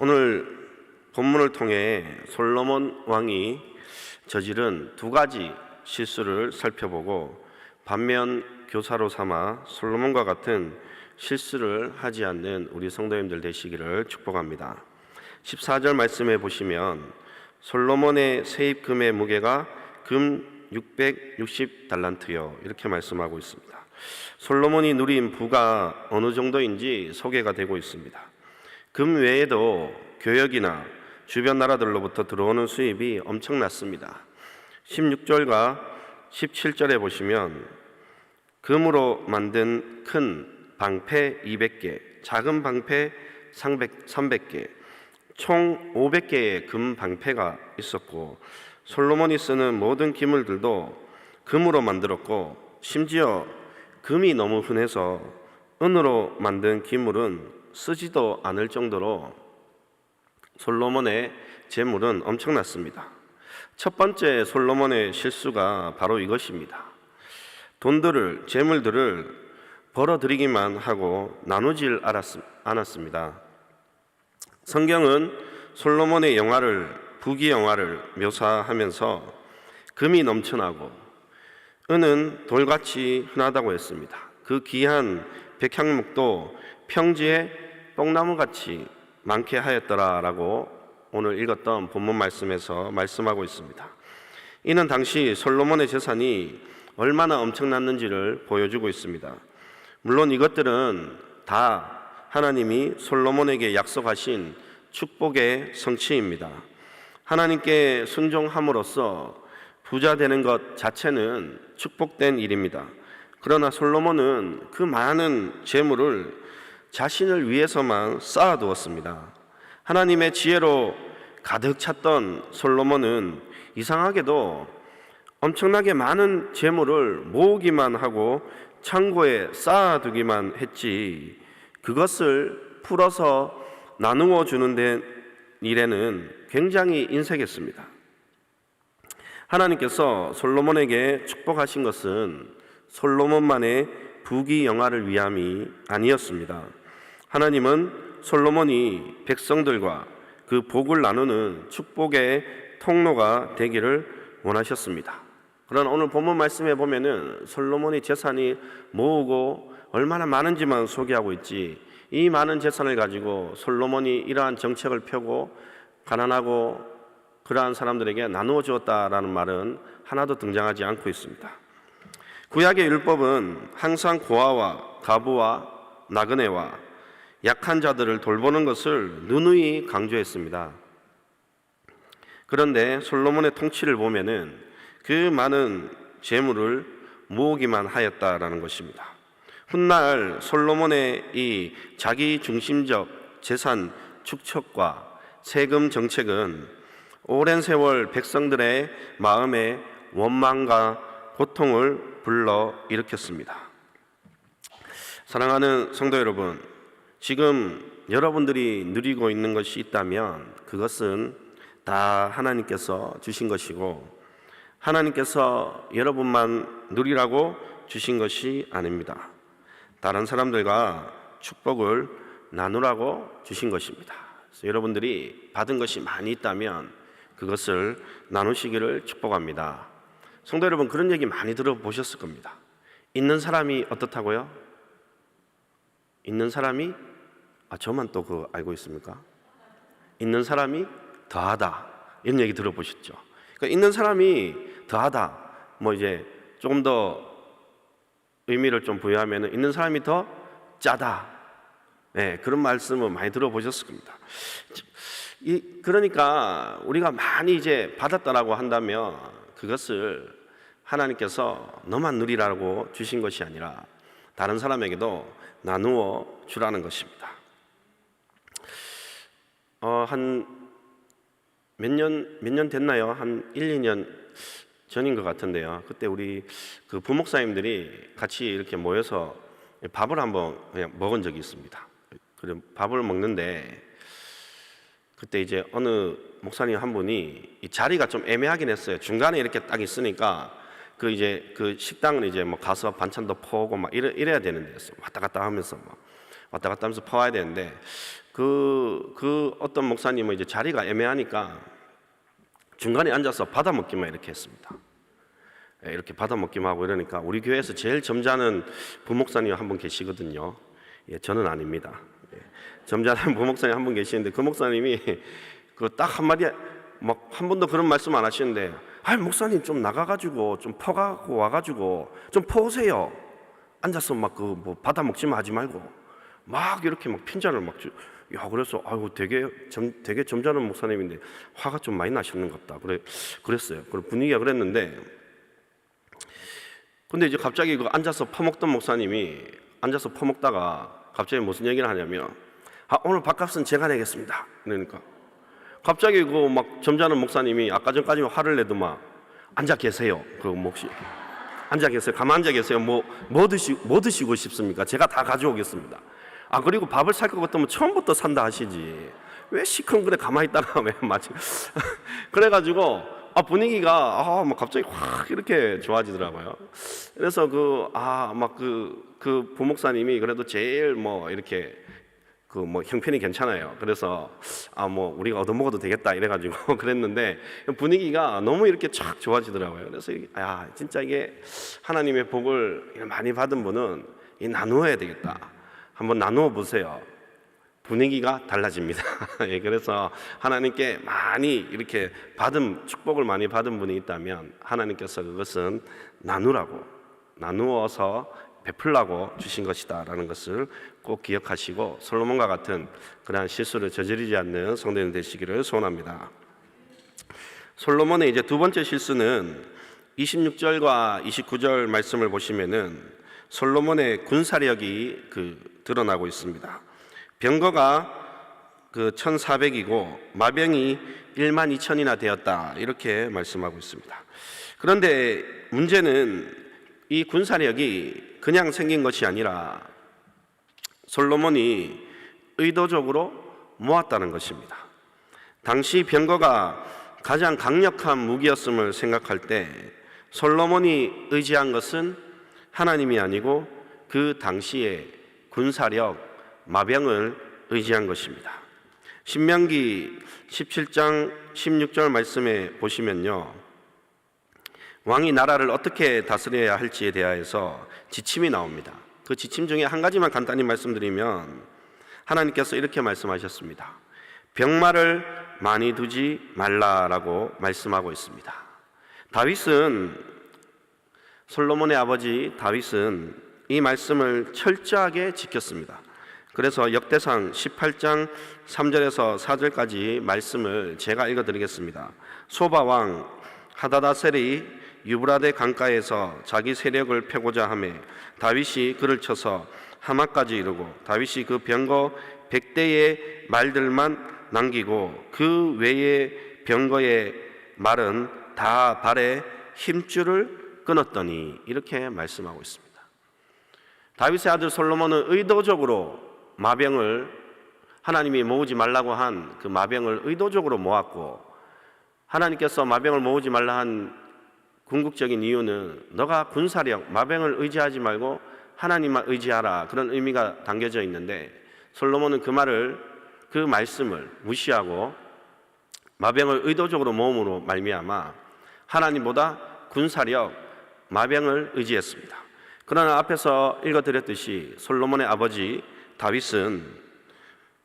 오늘 본문을 통해 솔로몬 왕이 저지른 두 가지 실수를 살펴보고 반면 교사로 삼아 솔로몬과 같은 실수를 하지 않는 우리 성도님들 되시기를 축복합니다. 14절 말씀해 보시면 솔로몬의 세입금의 무게가 금 660 달란트요 이렇게 말씀하고 있습니다. 솔로몬이 누린 부가 어느 정도인지 소개가 되고 있습니다. 금 외에도 교역이나 주변 나라들로부터 들어오는 수입이 엄청났습니다. 16절과 17절에 보시면 금으로 만든 큰 방패 200개, 작은 방패 300개, 총 500개의 금 방패가 있었고 솔로몬이 쓰는 모든 기물들도 금으로 만들었고 심지어 금이 너무 흔해서 은으로 만든 기물은 쓰지도 않을 정도로 솔로몬의 재물은 엄청났습니다. 첫 번째 솔로몬의 실수가 바로 이것입니다. 돈들을 재물들을 벌어들이기만 하고 나누질 않았습니다. 성경은 솔로몬의 영화를 부귀 영화를 묘사하면서 금이 넘쳐나고 은은 돌같이 흔하다고 했습니다. 그 귀한 백향목도 평지에 뽕나무같이 많게 하였더라라고 오늘 읽었던 본문 말씀에서 말씀하고 있습니다. 이는 당시 솔로몬의 재산이 얼마나 엄청났는지를 보여주고 있습니다. 물론 이것들은 다 하나님이 솔로몬에게 약속하신 축복의 성취입니다. 하나님께 순종함으로써 부자 되는 것 자체는 축복된 일입니다. 그러나 솔로몬은 그 많은 재물을 자신을 위해서만 쌓아두었습니다. 하나님의 지혜로 가득 찼던 솔로몬은 이상하게도 엄청나게 많은 재물을 모으기만 하고 창고에 쌓아두기만 했지 그것을 풀어서 나누어 주는 데 일에는 굉장히 인색했습니다. 하나님께서 솔로몬에게 축복하신 것은 솔로몬만의 부귀 영화를 위함이 아니었습니다. 하나님은 솔로몬이 백성들과 그 복을 나누는 축복의 통로가 되기를 원하셨습니다. 그러나 오늘 본문 말씀에 보면은 솔로몬이 재산이 모으고 얼마나 많은지만 소개하고 있지 이 많은 재산을 가지고 솔로몬이 이러한 정책을 펴고 가난하고 그러한 사람들에게 나누어 주었다라는 말은 하나도 등장하지 않고 있습니다. 구약의 율법은 항상 고아와 가부와 나그네와 약한 자들을 돌보는 것을 누누이 강조했습니다. 그런데 솔로몬의 통치를 보면은 그 많은 재물을 모으기만 하였다라는 것입니다. 훗날 솔로몬의 이 자기 중심적 재산 축척과 세금 정책은 오랜 세월 백성들의 마음에 원망과 고통을 불러 일으켰습니다. 사랑하는 성도 여러분, 지금 여러분들이 누리고 있는 것이 있다면 그것은 다 하나님께서 주신 것이고 하나님께서 여러분만 누리라고 주신 것이 아닙니다. 다른 사람들과 축복을 나누라고 주신 것입니다. 여러분들이 받은 것이 많이 있다면 그것을 나누시기를 축복합니다. 성도 여러분 그런 얘기 많이 들어보셨을 겁니다. 있는 사람이 어떻다고요? 있는 사람이 아 저만 또 그 알고 있습니까? 있는 사람이 더하다 이런 얘기 들어보셨죠? 그러니까 있는 사람이 더하다 뭐 이제 조금 더 의미를 좀 부여하면 있는 사람이 더 짜다. 네, 그런 말씀을 많이 들어보셨을 겁니다. 이, 그러니까 우리가 많이 이제 받았다라고 한다면 그것을 하나님께서 너만 누리라고 주신 것이 아니라 다른 사람에게도 나누어 주라는 것입니다. 어, 한몇 년, 몇 년 됐나요? 한 1, 2년 전인 것 같은데요. 그때 우리 그 부목사님들이 같이 이렇게 모여서 밥을 한번 그냥 먹은 적이 있습니다. 그래 밥을 먹는데 그때 이제 어느 목사님 한 분이 이 자리가 좀 애매하긴 했어요. 중간에 이렇게 딱 있으니까 그 이제 그 식당은 이제 뭐 가서 반찬도 퍼오고 막 이래, 이래야 되는데 왔다 갔다 하면서 막 왔다 갔다 하면서 퍼와야 되는데 그, 그 어떤 목사님은 이제 자리가 애매하니까 중간에 앉아서 받아 먹기만 이렇게 했습니다. 예, 이렇게 받아 먹기만 하고 이러니까 우리 교회에서 제일 점잖은 부목사님 한 분 계시거든요. 예, 저는 아닙니다. 예, 점잖은 부목사님 한 분 계시는데 그 목사님이 그 딱 한마디 막 한 번도 그런 말씀 안 하시는데 아 목사님 좀 나가가지고 좀 퍼가고 와가지고 좀 퍼오세요. 앉아서 막 그 뭐 받아 먹지만 하지 말고 막 이렇게 막 핀잔을 막 주. 야 그래서 아이고 되게 점 되게 점잖은 목사님인데 화가 좀 많이 나셨는갑다. 그래 그랬어요. 그 분위기가 그랬는데 근데 이제 갑자기 그 앉아서 퍼먹던 목사님이 앉아서 퍼먹다가 갑자기 무슨 얘기를 하냐면 아 오늘 밥값은 제가 내겠습니다. 그러니까 갑자기 그 막 점잖은 목사님이 아까 전까지만 화를 내더만 앉아 계세요. 그 몫이 앉아 계세요. 가만 앉아 계세요. 뭐 뭐 드시 뭐 드시고 싶습니까? 제가 다 가져오겠습니다. 아 그리고 밥을 살 것 같으면 처음부터 산다 하시지. 왜 시큰그래 가만히 있다가 왜 마치 그래가지고 아 분위기가 아 막 갑자기 확 이렇게 좋아지더라고요. 그래서 그 아 막 그 그 부목사님이 그래도 제일 뭐 이렇게 그 뭐 형편이 괜찮아요. 그래서 아 뭐 우리가 얻어먹어도 되겠다 이래가지고 그랬는데 분위기가 너무 이렇게 촥 좋아지더라고요. 그래서 아 진짜 이게 하나님의 복을 많이 받은 분은 이 나누어야 되겠다. 한번 나누어 보세요. 분위기가 달라집니다. 예, 그래서 하나님께 많이 이렇게 받은 축복을 많이 받은 분이 있다면 하나님께서 그것은 나누라고 나누어서 베풀라고 주신 것이다라는 것을 꼭 기억하시고 솔로몬과 같은 그러한 실수를 저지르지 않는 성도님 되시기를 소원합니다. 솔로몬의 이제 두 번째 실수는 26절과 29절 말씀을 보시면은 솔로몬의 군사력이 그 드러나고 있습니다. 병거가 그 1,400이고 마병이 1만 2천이나 되었다. 이렇게 말씀하고 있습니다. 그런데 문제는 이 군사력이 그냥 생긴 것이 아니라 솔로몬이 의도적으로 모았다는 것입니다. 당시 병거가 가장 강력한 무기였음을 생각할 때 솔로몬이 의지한 것은 하나님이 아니고 그 당시의 군사력 마병을 의지한 것입니다. 신명기 17장 16절 말씀에 보시면요. 왕이 나라를 어떻게 다스려야 할지에 대하여서 지침이 나옵니다. 그 지침 중에 한 가지만 간단히 말씀드리면 하나님께서 이렇게 말씀하셨습니다. 병마를 많이 두지 말라라고 말씀하고 있습니다. 다윗은 솔로몬의 아버지 다윗은 이 말씀을 철저하게 지켰습니다. 그래서 역대상 18장 3절에서 4절까지 말씀을 제가 읽어 드리겠습니다. 소바 왕 하다다셀이 유브라데 강가에서 자기 세력을 펴고자 하매 다윗이 그를 쳐서 하마까지 이르고 다윗이 그 병거 100대의 말들만 남기고 그 외의 병거의 말은 다 발에 힘줄을 끊었더니 이렇게 말씀하고 있습니다. 다윗의 아들 솔로몬은 의도적으로 마병을 하나님이 모으지 말라고 한 그 마병을 의도적으로 모았고 하나님께서 마병을 모으지 말라 한 궁극적인 이유는 너가 군사력 마병을 의지하지 말고 하나님만 의지하라 그런 의미가 담겨져 있는데 솔로몬은 그 말을 그 말씀을 무시하고 마병을 의도적으로 모음으로 말미암아 하나님보다 군사력 마병을 의지했습니다. 그러나 앞에서 읽어드렸듯이 솔로몬의 아버지 다윗은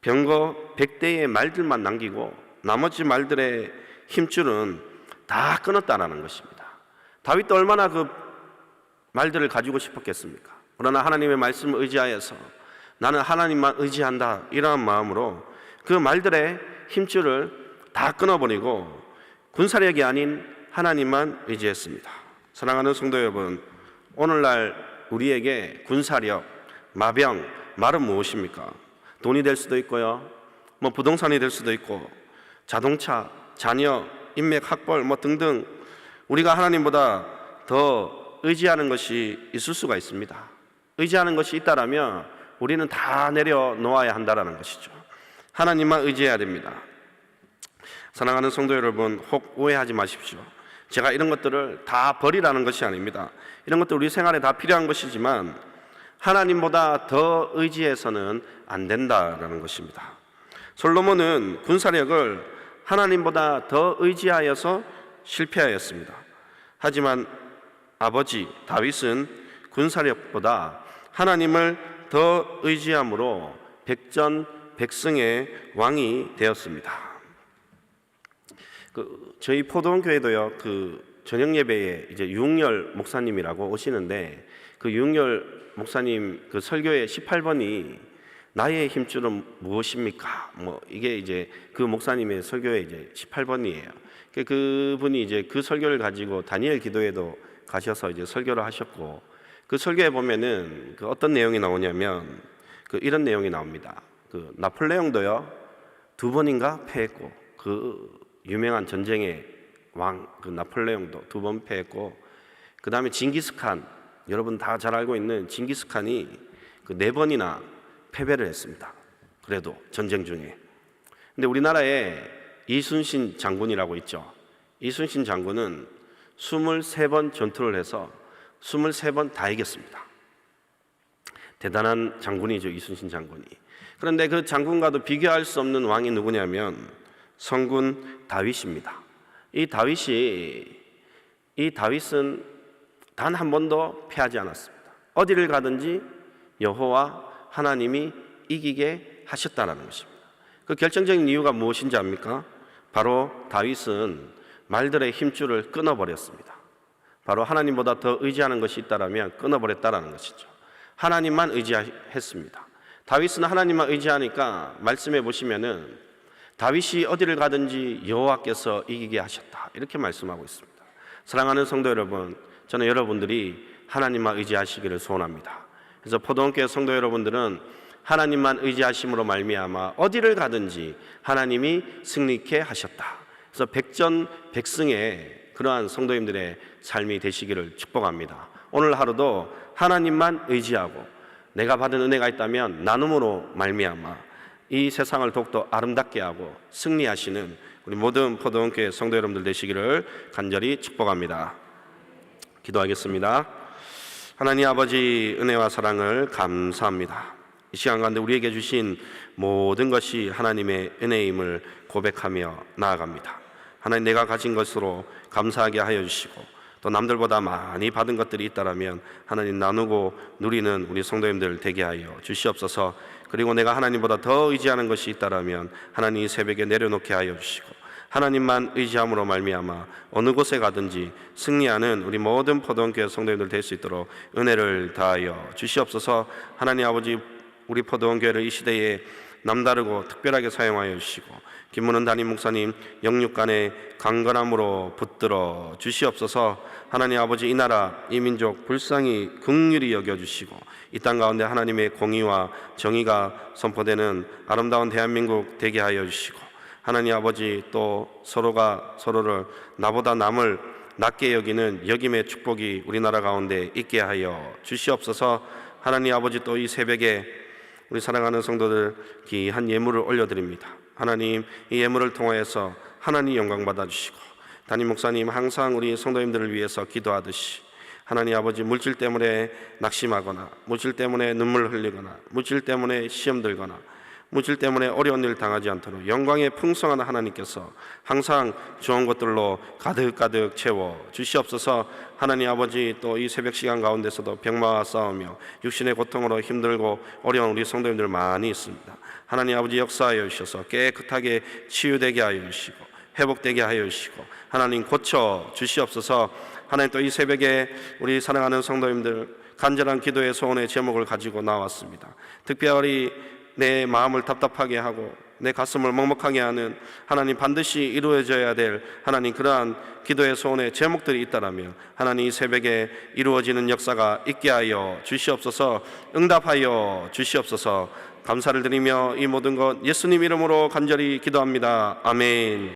병거 100대의 말들만 남기고 나머지 말들의 힘줄은 다 끊었다라는 것입니다. 다윗도 얼마나 그 말들을 가지고 싶었겠습니까? 그러나 하나님의 말씀을 의지하여서 나는 하나님만 의지한다 이러한 마음으로 그 말들의 힘줄을 다 끊어버리고 군사력이 아닌 하나님만 의지했습니다. 사랑하는 성도 여러분, 오늘날 우리에게 군사력, 마병, 말은 무엇입니까? 돈이 될 수도 있고요. 뭐 부동산이 될 수도 있고 자동차, 자녀, 인맥, 학벌 뭐 등등 우리가 하나님보다 더 의지하는 것이 있을 수가 있습니다. 의지하는 것이 있다라면 우리는 다 내려놓아야 한다라는 것이죠. 하나님만 의지해야 됩니다. 사랑하는 성도 여러분, 혹 오해하지 마십시오. 제가 이런 것들을 다 버리라는 것이 아닙니다. 이런 것들 우리 생활에 다 필요한 것이지만 하나님보다 더 의지해서는 안 된다라는 것입니다. 솔로몬은 군사력을 하나님보다 더 의지하여서 실패하였습니다. 하지만 아버지 다윗은 군사력보다 하나님을 더 의지함으로 백전백승의 왕이 되었습니다. 그 저희 포도원 교회도요. 그 저녁 예배에 이제 유흥열 목사님이라고 오시는데 그 유흥열 목사님 그 설교의 18번이 나의 힘줄은 무엇입니까? 뭐 이게 이제 그 목사님의 설교의 이제 18번이에요. 그분이 이제 그 설교를 가지고 다니엘 기도에도 가셔서 이제 설교를 하셨고 그 설교에 보면은 그 어떤 내용이 나오냐면 그 이런 내용이 나옵니다. 그 나폴레옹도요 두 번인가 패했고 그 유명한 전쟁의 왕 그 나폴레옹도 두 번 패했고 그 다음에 징기스칸 여러분 다 잘 알고 있는 징기스칸이 그 네 번이나 패배를 했습니다. 그래도 전쟁 중에. 근데 우리나라에 이순신 장군이라고 있죠. 이순신 장군은 23번 전투를 해서 23번 다 이겼습니다. 대단한 장군이죠, 이순신 장군이. 그런데 그 장군과도 비교할 수 없는 왕이 누구냐면 성군 다윗입니다. 이 다윗이 이 다윗은 단 한 번도 패하지 않았습니다. 어디를 가든지 여호와 하나님이 이기게 하셨다는 것입니다. 그 결정적인 이유가 무엇인지 압니까? 바로 다윗은 말들의 힘줄을 끊어버렸습니다. 바로 하나님보다 더 의지하는 것이 있다라면 끊어버렸다라는 것이죠. 하나님만 의지했습니다. 다윗은 하나님만 의지하니까 말씀해 보시면은 다윗이 어디를 가든지 여호와께서 이기게 하셨다 이렇게 말씀하고 있습니다. 사랑하는 성도 여러분, 저는 여러분들이 하나님만 의지하시기를 소원합니다. 그래서 포도원교회 성도 여러분들은 하나님만 의지하심으로 말미암아 어디를 가든지 하나님이 승리케 하셨다. 그래서 백전백승의 그러한 성도님들의 삶이 되시기를 축복합니다. 오늘 하루도 하나님만 의지하고 내가 받은 은혜가 있다면 나눔으로 말미암아 이 세상을 더욱더 아름답게 하고 승리하시는 우리 모든 포도원교회 성도 여러분들 되시기를 간절히 축복합니다. 기도하겠습니다. 하나님 아버지 은혜와 사랑을 감사합니다. 이 시간 가운데 우리에게 주신 모든 것이 하나님의 은혜임을 고백하며 나아갑니다. 하나님 내가 가진 것으로 감사하게 하여 주시고 또 남들보다 많이 받은 것들이 있다라면 하나님 나누고 누리는 우리 성도님들 되게 하여 주시옵소서. 그리고 내가 하나님보다 더 의지하는 것이 있다라면 하나님 이 새벽에 내려놓게 하여 주시고 하나님만 의지함으로 말미암아 어느 곳에 가든지 승리하는 우리 모든 포도원교회 성도님들 될 수 있도록 은혜를 다하여 주시옵소서. 하나님 아버지 우리 포도원교회를 이 시대에 남다르고 특별하게 사용하여 주시고 김문은 담임 목사님 영육간의 강건함으로 붙들어 주시옵소서 하나님 아버지 이 나라 이 민족 불쌍히 극률이 여겨 주시고 이 땅 가운데 하나님의 공의와 정의가 선포되는 아름다운 대한민국 되게 하여 주시고 하나님 아버지 또 서로가 서로를 나보다 남을 낮게 여기는 여김의 축복이 우리나라 가운데 있게 하여 주시옵소서 하나님 아버지 또 이 새벽에 우리 사랑하는 성도들 귀한 예물을 올려드립니다. 하나님 이 예물을 통하여서 하나님 영광 받아 주시고 담임 목사님 항상 우리 성도님들을 위해서 기도하듯이 하나님 아버지 물질 때문에 낙심하거나 물질 때문에 눈물 흘리거나 물질 때문에 시험 들거나 물질 때문에 어려운 일 당하지 않도록 영광의 풍성한 하나님께서 항상 좋은 것들로 가득가득 채워 주시옵소서 하나님 아버지 또 이 새벽 시간 가운데서도 병마와 싸우며 육신의 고통으로 힘들고 어려운 우리 성도님들 많이 있습니다. 하나님 아버지 역사하여 주셔서 깨끗하게 치유되게 하여 주시고 회복되게 하여 주시고 하나님 고쳐 주시옵소서 하나님 또 이 새벽에 우리 사랑하는 성도님들 간절한 기도의 소원의 제목을 가지고 나왔습니다. 특별히 내 마음을 답답하게 하고 내 가슴을 먹먹하게 하는 하나님 반드시 이루어져야 될 하나님 그러한 기도의 소원의 제목들이 있다라면 하나님 이 새벽에 이루어지는 역사가 있게 하여 주시옵소서 응답하여 주시옵소서 감사를 드리며 이 모든 것 예수님 이름으로 간절히 기도합니다. 아멘.